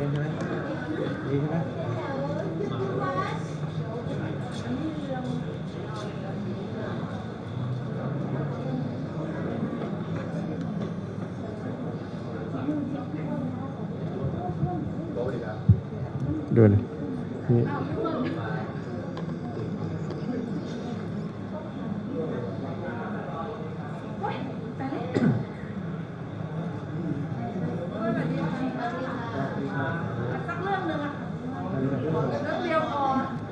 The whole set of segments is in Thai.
ดีใช่ไหมดีใช่ไหมดูเลยนี่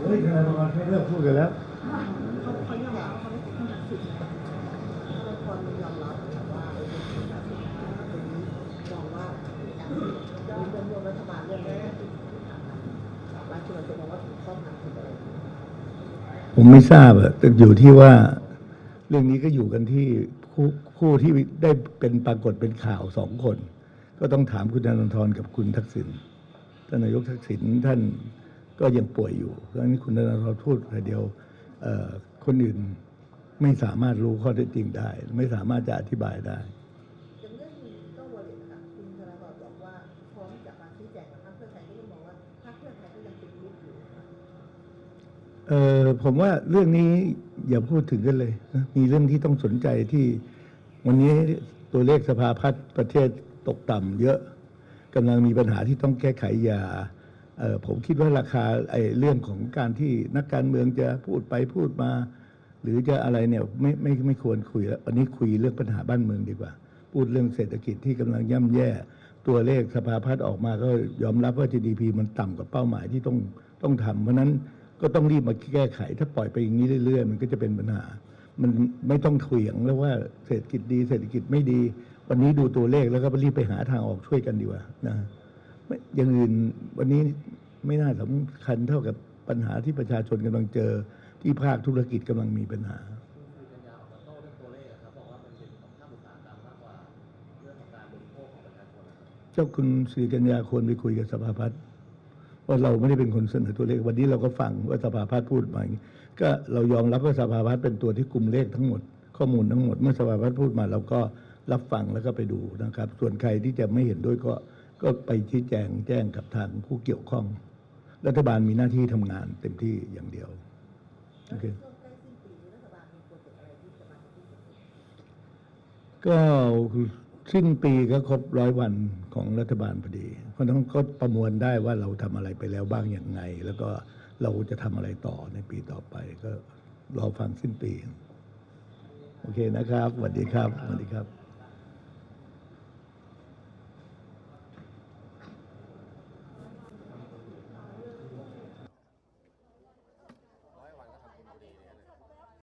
มองว่ามีเป็นรวมรัฐบาเรื่องแรกหลายคนจะมองว่าถูกต้องทำผิดอะไรผมไม่ทราบอะแต่อยู่ที่ว่า เรื่องนี้ก็อยู่กันที่ผู้ผู้ที่ได้เป็นปรากฏเป็นข่าวสองคน ก็ต้องถามคุณธนาธรกับคุณทักษิณท่านนายกทักษิณท่าน ก็ยังป่วยอยู่เพราะฉะนั้นคุณธนาธรพูดแต่เดียวเอ่อคนอื่นไม่สามารถรู้ข้อเท็จจริงได้ ไม่สามารถจะอธิบายได้อย่างเรื่องนี้ก็วอลเล็ตนะคะคุณธนาธรบอกว่าพร้อมจะมาชี้แจงกับพรรคเพื่อไทยก็ยังมองว่าพรรคเพื่อไทยก็ยังเป็นยุคอยู่เออผมว่าเรื่องนี้อย่าพูดถึงกันเลยนะมีเรื่องที่ต้องสนใจที่วันนี้ตัวเลขสภาพัฒน์ประเทศตกต่ำเยอะกำลังมีปัญหาที่ต้องแก้ไขอยาเออ ผมคิดว่าราคาไอ้เรื่องของการที่นักการเมืองจะพูดไปพูดมา หรือจะอะไรเนี่ยไม่ไม่ไม่ควรคุยแล้ววันนี้คุยเรื่องปัญหาบ้านเมืองดีกว่า พูดเรื่องเศรษฐกิจที่กำลังย่ำแย่ ตัวเลขสภาพัฒน์ออกมาก็ยอมรับว่า GDP มันต่ำกว่าเป้าหมายที่ต้องต้องทำเพราะนั้นก็ต้องรีบมาแก้ไข ถ้าปล่อยไปอย่างนี้เรื่อย ๆ มันก็จะเป็นปัญหา มันไม่ต้องเถียงแล้วว่าเศรษฐกิจดี เศรษฐกิจไม่ดี วันนี้ดูตัวเลขแล้วก็รีบไปหาทางออกช่วยกันดีกว่านะ อย่างอื่นวันนี้ไม่น่าสำคัญเท่ากับปัญหาที่ประชาชนกำลังเจอที่ภาคธุรกิจกำลังมีปัญหาเจ้าคุณศรีกัญญาควรไปคุยกับสภาพัฒน์ว่าเราไม่ได้เป็นคนเสนอตัวเลข วันนี้เราก็ฟังว่าสภาพัฒน์พูดมาอย่างนี้ก็เรายอมรับว่าสภาพัฒน์เป็นตัวที่กลุ่มเลขทั้งหมด ข้อมูลทั้งหมด เมื่อสภาพัฒน์พูดมา เราก็รับฟังแล้วก็ไปดูนะครับ ส่วนใครที่จะไม่เห็นด้วยก็ ก็ไปชี้แจงแจ้งกับทางผู้เกี่ยวข้อง รัฐบาลมีหน้าที่ทำงานเต็มที่อย่างเดียวโอเคก็สิ้นปีก็ครบร้อยวันของรัฐบาลพอดี เพราะฉะนั้นก็ประมวลได้ว่าเราทำอะไรไปแล้วบ้างอย่างไง แล้วก็เราจะทำอะไรต่อในปีต่อไป ก็รอฟังสิ้นปี โอเคนะครับสวัสดีครับสวัสดีครับ